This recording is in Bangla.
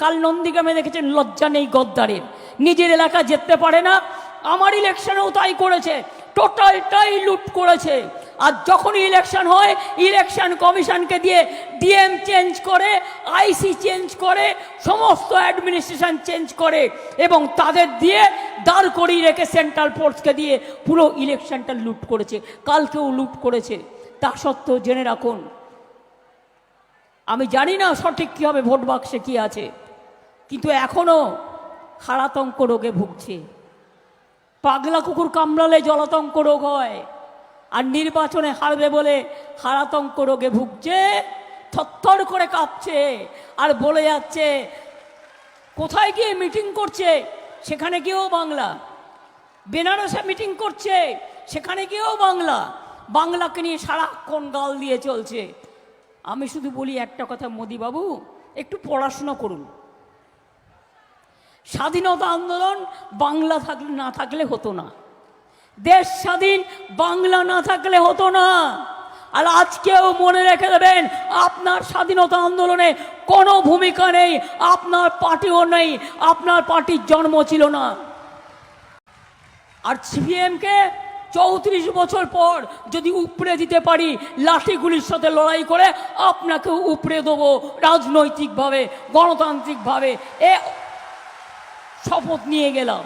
কাল নন্দীগ্রামে দেখেছেন লজ্জা নেই গদ্দারের। নিজের এলাকা যেতে পারে না, আমার ইলেকশনেও তাই করেছে, টোটালটাই লুট করেছে। আর যখনই ইলেকশন হয়, ইলেকশন কমিশনকে দিয়ে ডিএম চেঞ্জ করে, আইসি চেঞ্জ করে, সমস্ত অ্যাডমিনিস্ট্রেশন চেঞ্জ করে এবং তাদের দিয়ে দাঁড় করিয়ে রেখে সেন্ট্রাল ফোর্সকে দিয়ে পুরো ইলেকশনটা লুট করেছে, কালকেও লুট করেছে। তা সত্ত্বেও জেনে রাখুন, আমি জানি না সঠিক কী হবে ভোট বাক্সে কী আছে। কিন্তু এখনও হারাতঙ্ক রোগে ভুগছে। পাগলা কুকুর কামড়ালে জলাতঙ্ক রোগ হয়, আর নির্বাচনে হারবে বলে হারাতঙ্ক রোগে ভুগছে, থরথর করে কাঁপছে, আর বলে যাচ্ছে, কোথায় গিয়ে মিটিং করছে? সেখানে গিয়েও বাংলা। বেনারসে মিটিং করছে, সেখানে গিয়েও বাংলা। বাংলাকে নিয়ে সারাক্ষণ গাল দিয়ে চলছে। আমি শুধু বলি একটা কথা মোদিবাবু, একটু পড়াশোনা করুন। স্বাধীনতা আন্দোলন বাংলা থাকলে না থাকলে হতো না। দেশ স্বাধীন, বাংলা না থাকলে হতো না। আর আজকেও মনে রেখে দেবেন, আপনার স্বাধীনতা আন্দোলনে কোনো ভূমিকা নেই, আপনার পার্টিও নেই, আপনার পার্টির জন্ম ছিল না। আর সিপিএমকে চৌত্রিশ বছর পর যদি উপড়ে দিতে পারি, লাঠিগুলির সাথে লড়াই করে আপনাকে উপড়ে দেবো, রাজনৈতিকভাবে, গণতান্ত্রিকভাবে। এ শপথ নিয়ে গেলাম।